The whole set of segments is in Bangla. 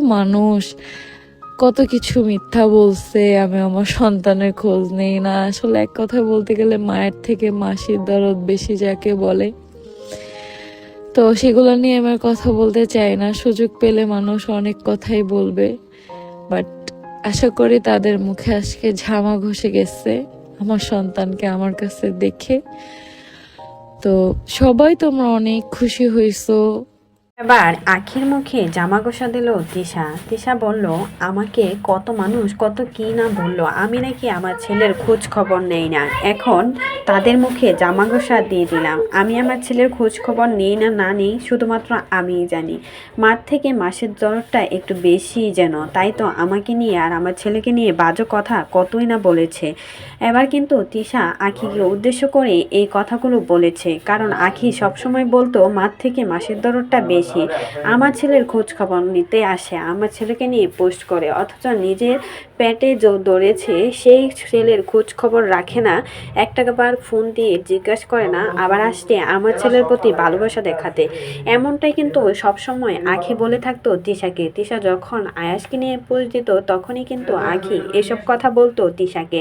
মানুষ। কত কিছু মিথ্যা বলছে, আমি আমার সন্তানের খোঁজ নেই না। আসলে এক কথা বলতে গেলে মায়ের থেকে মাসির দরদ বেশি যাকে বলে। তো সেগুলো নিয়ে আমার কথা বলতে চাই না। সুযোগ পেলে মানুষ অনেক কথাই বলবে। বাট আশা করি তাদের মুখে আজকে ঝামা ঘষে গেছে আমার সন্তানকে আমার কাছে দেখে। তো সবাই তোমরা অনেক খুশি হয়েছো এবার আখির মুখে জামা গোসা দিল তিশা। তিশা বলল, আমাকে কত মানুষ, কত কি না বলল? আমি নাকি আমার ছেলের খোঁজ খবর নেই না। এখন তাদের মুখে জামা গোসা দিয়ে দিলাম। আমি আমার ছেলের খোঁজ খবর নেই না না নেই, শুধুমাত্র আমিই জানি। মার থেকে মাসের জ্বরটা একটু বেশি যেন। তাই তো আমাকে নিয়ে আর আমার ছেলেকে নিয়ে বাজে কথা কতই না বলেছে। এবার কিন্তু তিশা আখিকে উদ্দেশ্য করে এই কথাগুলো বলেছে। কারণ আখি সবসময় বলতো, মার থেকে মাসের দরদটা বেশি আমার ছেলের খোঁজ খবর নিতে আসে, আমার ছেলেকে নিয়ে পোস্ট করে, অথচ নিজের পেটে যে দৌড়েছে সেই ছেলের খোঁজ খবর রাখে না একটা বার ফোন দিয়ে জিজ্ঞাসা করে না, আবার আসতে আমার ছেলের প্রতি ভালোবাসা দেখাতে। এমনটাই কিন্তু সবসময় আখি বলে থাকতো তিশাকে। তিশা যখন আয়াসকে নিয়ে পোস্ট দিত, তখনই কিন্তু আখি এসব কথা বলতো তিশাকে।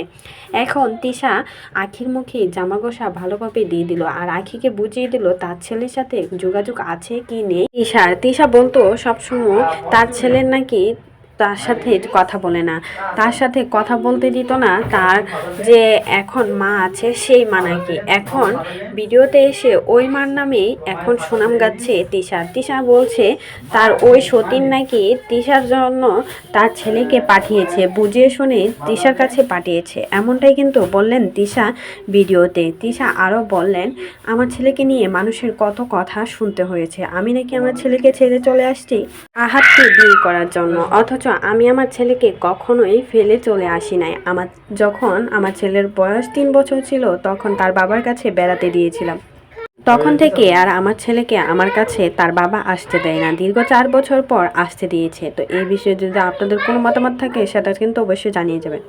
এখন তিশা আখির মুখে জামা গোসা ভালোভাবে দিয়ে দিল, আর আখিকে বুঝিয়ে দিল তার ছেলের সাথে যোগাযোগ আছে কি নেই। তিশার তিশা বলতো সবসময় তার ছেলের নাকি তার সাথে কথা বলে না। তার সাথে কথা বলতে দিত না, তার যে এখন মা আছে সেই মা নাকি। এখন ভিডিওতে এসে ওই মার নামেই এখন সুনাম গাচ্ছে তিশার তিশা বলছে, তার ওই সতীন নাকি তিশার জন্য তার ছেলেকে পাঠিয়েছে। বুঝিয়ে শুনে তিশার কাছে পাঠিয়েছে। এমনটাই কিন্তু বললেন তিশা ভিডিওতে। তিশা আরও বললেন, আমার ছেলেকে নিয়ে মানুষের কত কথা শুনতে হয়েছে। আমি নাকি আমার ছেলেকে ছেড়ে চলে আসছি আহাতকে বিয়ে করার জন্য। অথচ আমি আমার ছেলেকে কখনোই ফেলে চলে আসি নাই। আমার যখন আমার ছেলের বয়স তিন বছর ছিল তখন তার বাবার কাছে বেড়াতে দিয়েছিলাম। তখন থেকে আর আমার ছেলেকে আমার কাছে তার বাবা আসতে দেয় না। দীর্ঘ চার বছর পর আসতে দিয়েছে। তো এই বিষয়ে যদি আপনাদের কোনো মতামত থাকে সেটা কিন্তু অবশ্যই জানিয়ে যাবেন।